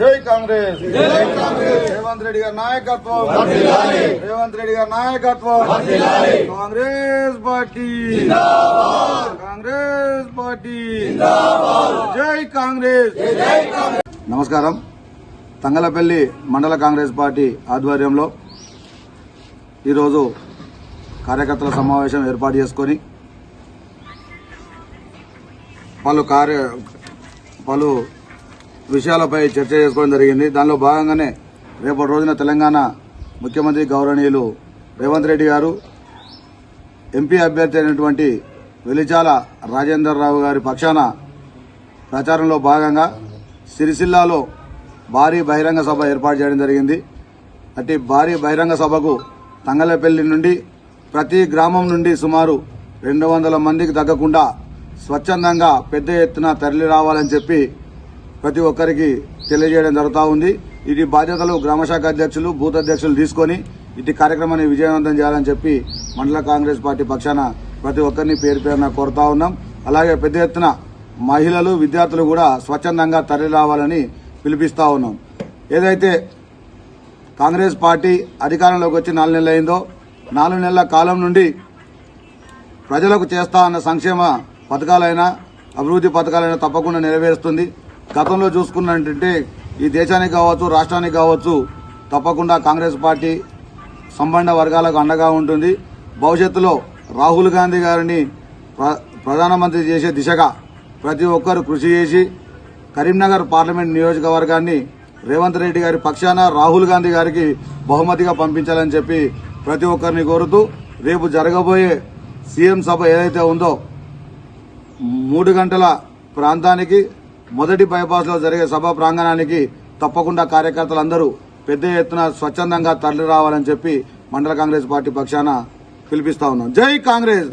కాంగ్రెస్. రేవంత్ రెడ్డి గారి నాయకత్వం. రేవంత్ రెడ్డి గారి నాయకత్వం. Congress party. Congress party. జై కాంగ్రెస్. నమస్కారం. తంగలపల్లి మండల కాంగ్రెస్ పార్టీ ఆధ్వర్యంలో ఈరోజు కార్యకర్తల సమావేశం ఏర్పాటు చేసుకొని పలు కార్య పలు విషయాలపై చర్చ చేసుకోవడం జరిగింది. దానిలో భాగంగానే రేపటి రోజున తెలంగాణ ముఖ్యమంత్రి గౌరవనీయులు రేవంత్ రెడ్డి గారు ఎంపీ అభ్యర్థి అయినటువంటి వెలిచాల రాజేందర్ రావు గారి పక్షాన ప్రచారంలో భాగంగా సిరిసిల్లాలో భారీ బహిరంగ సభ ఏర్పాటు చేయడం జరిగింది. అట్టి భారీ బహిరంగ సభకు తంగలపల్లి నుండి ప్రతి గ్రామం నుండి సుమారు రెండు వందల మందికి తగ్గకుండా స్వచ్ఛందంగా పెద్ద ఎత్తున తరలి రావాలని చెప్పి ప్రతి ఒక్కరికి తెలియజేయడం జరుగుతూ ఉంది. ఇది బాధ్యతలు గ్రామశాఖ అధ్యక్షులు బూత్ అధ్యక్షులు తీసుకొని ఇటు కార్యక్రమాన్ని విజయవంతం చేయాలని చెప్పి మండల కాంగ్రెస్ పార్టీ పక్షాన ప్రతి ఒక్కరిని పేరు పేరున కోరుతా ఉన్నాం. అలాగే పెద్ద ఎత్తున మహిళలు విద్యార్థులు కూడా స్వచ్ఛందంగా తరలి రావాలని పిలిపిస్తా ఉన్నాం. ఏదైతే కాంగ్రెస్ పార్టీ అధికారంలోకి వచ్చి నాలుగు నెలలు అయిందో నాలుగు నెలల కాలం నుండి ప్రజలకు చేస్తా అన్న సంక్షేమ పథకాలైనా అభివృద్ధి పథకాలైనా తప్పకుండా నెరవేరుస్తుంది. గతంలో చూసుకున్నట్టుంటే ఈ దేశానికి కావచ్చు రాష్ట్రానికి కావచ్చు తప్పకుండా కాంగ్రెస్ పార్టీ సంబంధ వర్గాలకు అండగా ఉంటుంది. భవిష్యత్తులో రాహుల్ గాంధీ గారిని ప్ర- ప్రధానమంత్రి చేసే దిశగా ప్రతి ఒక్కరు కృషి చేసి కరీంనగర్ పార్లమెంట్ నియోజకవర్గాన్ని రేవంత్ రెడ్డి గారి పక్షాన రాహుల్ గాంధీ గారికి బహుమతిగా పంపించాలని చెప్పి ప్రతి ఒక్కరిని కోరుతూ రేపు జరగబోయే సీఎం సభ ఏదైతే ఉందో మూడు గంటల ప్రాంతానికి మొదటి బైపాస్లో జరిగే సభ ప్రాంగణానికి తప్పకుండా కార్యకర్తలందరూ పెద్ద ఎత్తున స్వచ్ఛందంగా తరలి రావాలని చెప్పి మండల కాంగ్రెస్ పార్టీ పక్షాన పిలిపిస్తా ఉన్నాం. జై కాంగ్రెస్!